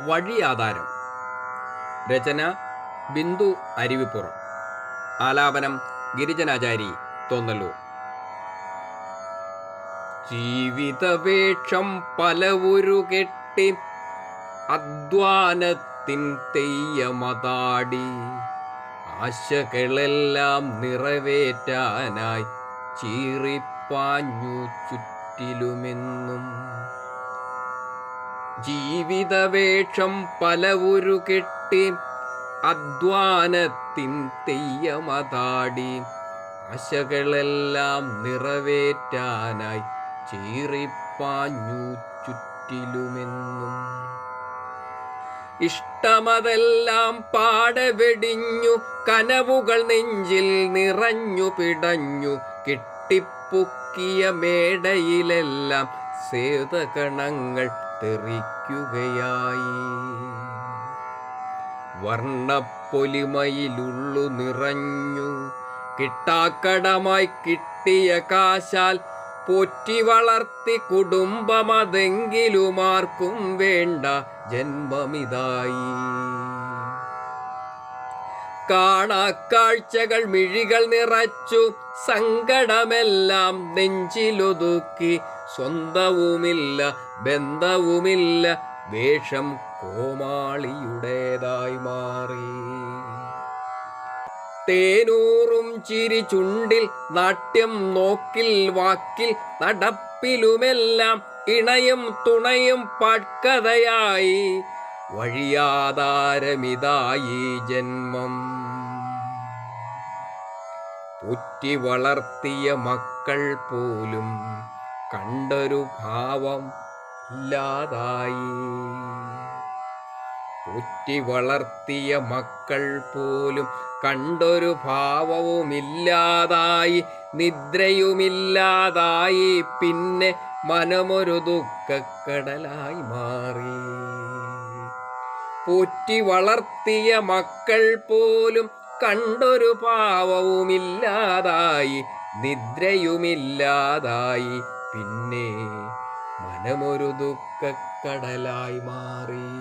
വഴിയാധാരം. രചന ബിന്ദു അരുവിപ്പുറം. ആലാപനം ഗിരിജനാചാരി തോന്നല്ലൂർ. ജീവിതവേഷം പലവുരു കെട്ടി അധ്വാനത്തിൻ തെയ്യമതാടി. ആശകളെല്ലാം നിറവേറ്റാനായി ചീറിപ്പാഞ്ഞു ചുറ്റിലുമെന്നും ജീവിതവേഷം പലവുരു കെട്ടി അധ്വാനത്തിൻ തെയ്യമതാടി. ആശകളെല്ലാം നിറവേറ്റാനായി ചീറിപ്പാഞ്ഞു ചുറ്റിലുമെന്നും ഇഷ്ടമതെല്ലാം പാടെ വെടിഞ്ഞു കനവുകൾ നെഞ്ചിൽ നിറഞ്ഞു പിടഞ്ഞു കെട്ടിപ്പുക്കിയ മേടയിലെല്ലാം സേതകണങ്ങൾ തെറിക്കുകയായി. വർണപ്പൊലിമയിലുള്ളു നിറഞ്ഞു. കിട്ടാക്കടമായി കിട്ടിയ കാശാൽ പോറ്റി വളർത്തി കുടുംബമതെങ്കിലുമാർക്കും വേണ്ട ജന്മമിതായി. കാണാക്കാഴ്ചകൾ മിഴികൾ നിറച്ചു സങ്കടമെല്ലാം നെഞ്ചിലൊതുക്കി. സ്വന്തവുമില്ല ബന്ധവുമില്ല വേഷം കോമാളിയുടേതായി മാറി. തേനൂറും ചിരി ചുണ്ടിൽ നാട്യം നോക്കിൽ വാക്കിൽ നടപ്പിലുമെല്ലാം ഇണയും തുണയും പട്കഥയായി. വഴിയാധാരമിതായി ജന്മം. പുറ്റി വളർത്തിയ മക്കൾ പോലും കണ്ടൊരു ഭാവം ഇല്ലാതായി. പുറ്റി വളർത്തിയ മക്കൾ പോലും കണ്ടൊരു ഭാവവുമില്ലാതായി നിദ്രയുമില്ലാതായി പിന്നെ മനമൊരു ദുഃഖക്കടലായി മാറി. പോറ്റി വളർത്തിയ മക്കൾ പോലും കണ്ടൊരു പാവവുമില്ലാതായി നിദ്രയുമില്ലാതായി. പിന്നെ മനമൊരു ദുഃഖക്കടലായി മാറി.